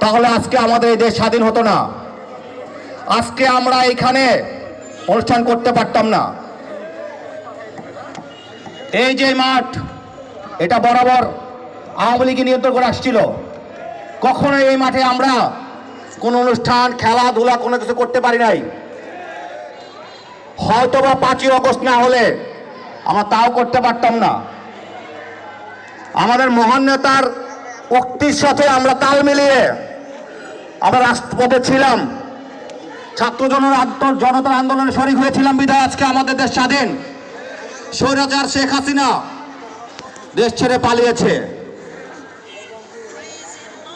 তাহলে আজকে আমাদের এই দেশ স্বাধীন হতো না। আজকে আমরা এখানে অনুষ্ঠান করতে পারতাম না। এই যে মাঠ, এটা বরাবর আওয়ামী লীগই নিয়ন্ত্রণ করে আসছিল। কখনো এই মাঠে আমরা কোনো অনুষ্ঠান, খেলাধুলা, কোনো কিছু করতে পারি নাই। হয়তো বা পাঁচই অগস্ট না হলে আমরা তাও করতে পারতাম না। আমাদের মহান নেতার উক্তির সাথে আমরা তাল মিলিয়ে আমরা রাষ্ট্রপথে ছিলাম। ছাত্র আন্দোলন জনতার আন্দোলনে শরিক হয়েছিলাম বিধায় আজকে আমাদের দেশ স্বাধীন। স্বৈরাচার শেখ হাসিনা দেশ ছেড়ে পালিয়েছে।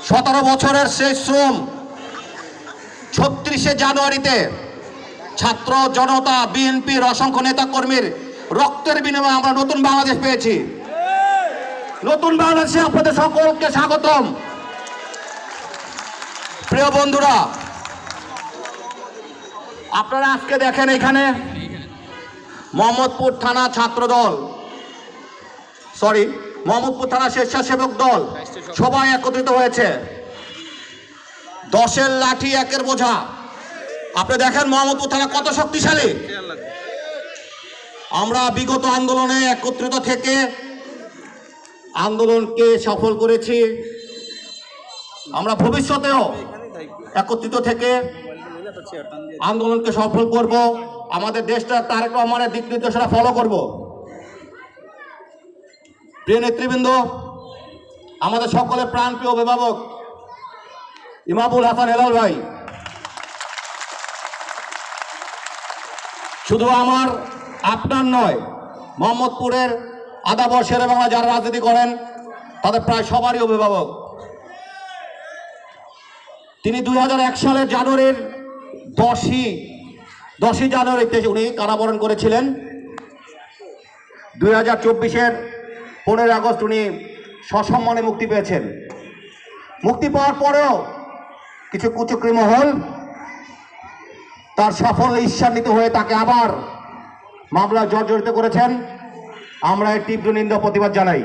সতেরো বছরের শেষ শ্রম ছত্রিশে জানুয়ারিতে ছাত্র জনতা, বিএনপির অসংখ্য নেতা কর্মীর রক্তের বিনিময়ে আমরা নতুন বাংলাদেশ পেয়েছি। নতুন বাংলাদেশে আপনাদের সকলকে স্বাগতম। প্রিয় বন্ধুরা, আপনারা আজকে দেখেন এখানে মোহাম্মদপুর থানা ছাত্র দল সরি মোহাম্মদপুর থানা স্বেচ্ছাসেবক দল সবাই একত্রিত হয়েছে। দশের লাঠি একের বোঝা। আপনি দেখেন মোহাম্মদপুর থানা কত শক্তিশালী। আমরা বিগত আন্দোলনে একত্রিত থেকে আন্দোলনকে সফল করেছি। আমরা ভবিষ্যতেও একত্রিত থেকে আন্দোলনকে সফল করব। আমাদের দেশটা তারেক রহমানের দিক নির্দেশনা ফলো করব। প্রিয় নেতৃবৃন্দ, আমাদের সকলের প্রাণপ্রিয় অভিভাবক ইমামুল হাসান হেলাল ভাই। শুধু আমার, আপনার নয়, মোহাম্মদপুরের আদাবর বর্ষের বাংলা যারা রাজনীতি করেন, তাদের প্রায় সবারই অভিভাবক। তিনি দুই হাজার এক সালের জানুয়ারির দশই দশই জানুয়ারিতে উনি কারাবরণ করেছিলেন। দুই হাজার চব্বিশের পনেরোই আগস্ট উনি সসম্মানে মুক্তি পেয়েছেন। মুক্তি পাওয়ার পরেও কিছু কুচক্রি মহল তার সাফল্যে ঈর্ষান্বিত হয়ে তাকে আবার মামলা জর্জরিত করেছেন। আমরা এর তীব্র নিন্দা প্রতিবাদ জানাই।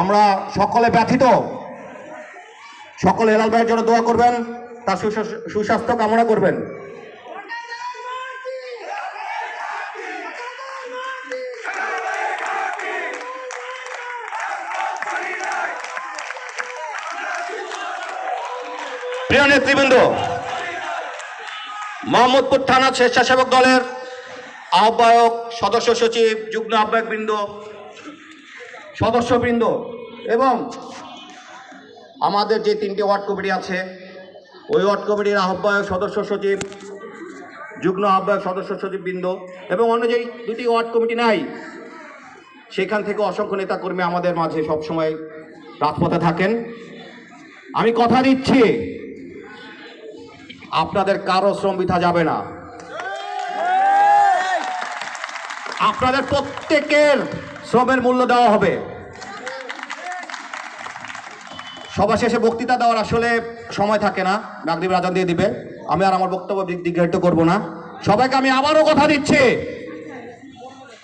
আমরা সকলে ব্যথিত সকলে হেলাল ভাইয়ের জন্য দোয়া করবেন, তার সুস্বাস্থ্য- কামনা করবেন। প্রিয় নেতৃবৃন্দ মোহাম্মদপুর থানা স্বেচ্ছাসেবক দলের আহ্বায়ক সদস্য সচিব, যুগ্ম আহ্বায়ক বৃন্দ সদস্যবৃন্দ এবং আমাদের যে তিনটি ওয়ার্ড কমিটি আছে, ওই ওয়ার্ড কমিটির আহ্বায়ক সদস্য সচিব, যুগ্ম আহ্বায়ক সদস্য সচিব বৃন্দ এবং অন্য যেই দুটি ওয়ার্ড কমিটি নাই, সেখান থেকে অসংখ্য নেতাকর্মী আমাদের মাঝে সবসময় রাজপথে থাকেন। আমি কথা দিচ্ছি, আপনাদের কারও শ্রম বৃথা যাবে না। আপনাদের প্রত্যেকের শ্রমের মূল্য দেওয়া হবে। সবার শেষে বক্তৃতা দেওয়ার আসলে সময় থাকে না। নাগরিক রাজন দিয়ে দিবে। আমি আর আমার বক্তব্য দীর্ঘায়িত করব না। সবাইকে আমি আবারও কথা দিচ্ছি।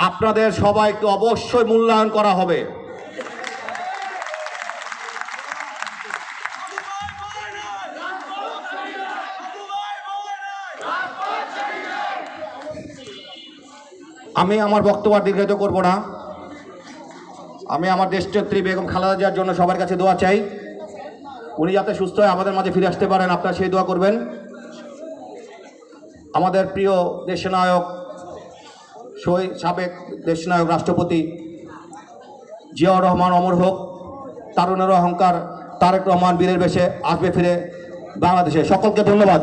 আপনাদের সবাইকে অবশ্যই মূল্যায়ন করা হবে। আমি আমার বক্তব্য দীর্ঘায়িত করব না। আমি আমার দেশনেত্রী বেগম খালেদা জিয়ার জন্য সবার কাছে দোয়া চাই। উনি যাতে সুস্থ হয়, আমাদের মাঝে ফিরে আসতে পারেন। আপনারা সেই দোয়া করবেন। আমাদের প্রিয় দেশনায়ক শহীদ সাবেক দেশনায়ক রাষ্ট্রপতি জিয়াউর রহমান অমর হোক তারুণের অহংকার তারেক রহমান বীরের বেশে আসবে ফিরে বাংলাদেশে। সকলকে ধন্যবাদ।